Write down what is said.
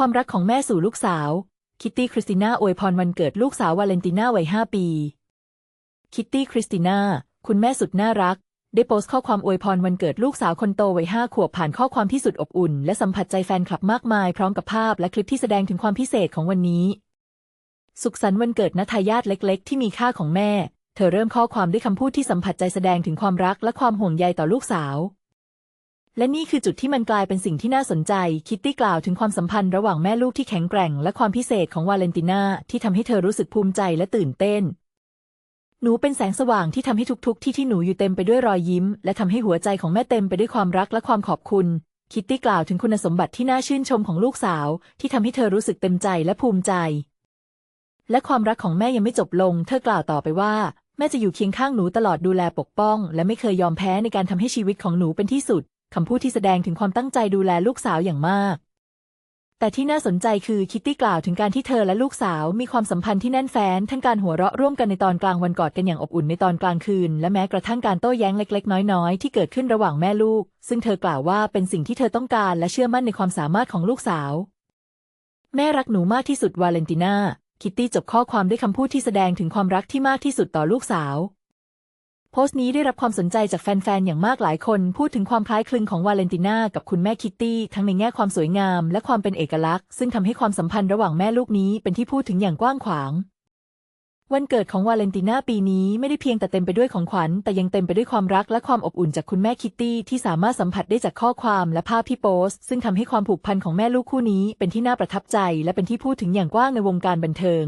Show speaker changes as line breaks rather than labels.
ความรักของแม่สู่ลูกสาว คิตตี้คริสติน่าอวยพรวันเกิดลูกสาววาเลนติน่าวัยห้าปี คิตตี้คริสติน่า คุณแม่สุดน่ารัก ได้โพสต์ข้อความอวยพรวันเกิดลูกสาวคนโตวัยห้าขวบผ่านข้อความที่สุดอบอุ่น และสัมผัสใจแฟนคลับมากมาย พร้อมกับภาพและคลิปที่แสดงถึงความพิเศษของวันนี้ สุขสันต์วันเกิดนทายาทเล็ก ๆ ที่มีค่าของแม่ เธอเริ่มข้อความด้วยคำพูดที่สัมผัสใจแสดงถึงความรักและความห่วงใยต่อลูกสาว และนี่คือจุดที่มันกลายเป็นสิ่งที่น่าสนใจ คิตตี้กล่าวถึงความสัมพันธ์ระหว่างแม่ลูกที่แข็งแกร่ง และความพิเศษของวาเลนติน่าที่ทำให้เธอรู้สึกภูมิใจและตื่นเต้น หนูเป็นแสงสว่างที่ทำให้ทุกๆ ที่ที่หนูอยู่เต็มไปด้วยรอยยิ้ม และทำให้หัวใจของแม่เต็มไปด้วยความรักและความขอบคุณ คิตตี้กล่าวถึงคุณสมบัติที่น่าชื่นชมของลูกสาว ที่ทำให้เธอรู้สึกเต็มใจและภูมิใจ และความรักของแม่ยังไม่จบลง เธอกล่าวต่อไปว่า แม่จะอยู่เคียงข้างหนูตลอดดูแลปกป้อง และไม่เคยยอมแพ้ในการทำให้ชีวิตของหนูเป็นที่สุด คำพูดที่แสดงถึงความตั้งใจดูแลลูกสาวอย่างมาก แต่ที่น่าสนใจคือคิตตี้กล่าวถึงการที่เธอและลูกสาวมีความสัมพันธ์ที่แน่นแฟ้นทั้งการหัวเราะร่วมกันในตอนกลางวันกอดกันอย่างอบอุ่นในตอนกลางคืน และแม้กระทั่งการโต้แย้งเล็ก ๆ น้อย ๆ ที่เกิดขึ้นระหว่างแม่ลูก ซึ่งเธอกล่าวว่าเป็นสิ่งที่เธอต้องการและเชื่อมั่นในความสามารถของลูกสาว แม่รักหนูมากที่สุดวาเลนติน่าคิตตี้จบข้อความด้วยคำพูดที่แสดงถึงความรักที่มากที่สุดต่อลูกสาว พสต์นี้ได้รับความสนใจจากแฟนๆ อย่างมากหลายคน พูดถึงความคล้ายคลึงของวาเลนติน่ากับคุณแม่คิตตี้ ทั้งในแง่ความสวยงามและความเป็นเอกลักษณ์ ซึ่งทำให้ความสัมพันธ์ระหว่างแม่ลูกนี้เป็นที่พูดถึงอย่างกว้างขวาง วันเกิดของวาเลนติน่าปีนี้ไม่ได้เพียงแต่เต็มไปด้วยของขวัญ แต่ยังเต็มไปด้วยความรักและความอบอุ่นจากคุณแม่คิตตี้ที่สามารถสัมผัสได้จากข้อความและภาพที่โพสต์ ซึ่งทำให้ความผูกพันของแม่ลูกคู่นี้เป็นที่น่าประทับใจ และเป็นที่พูดถึงอย่างกว้างในวงการบันเทิง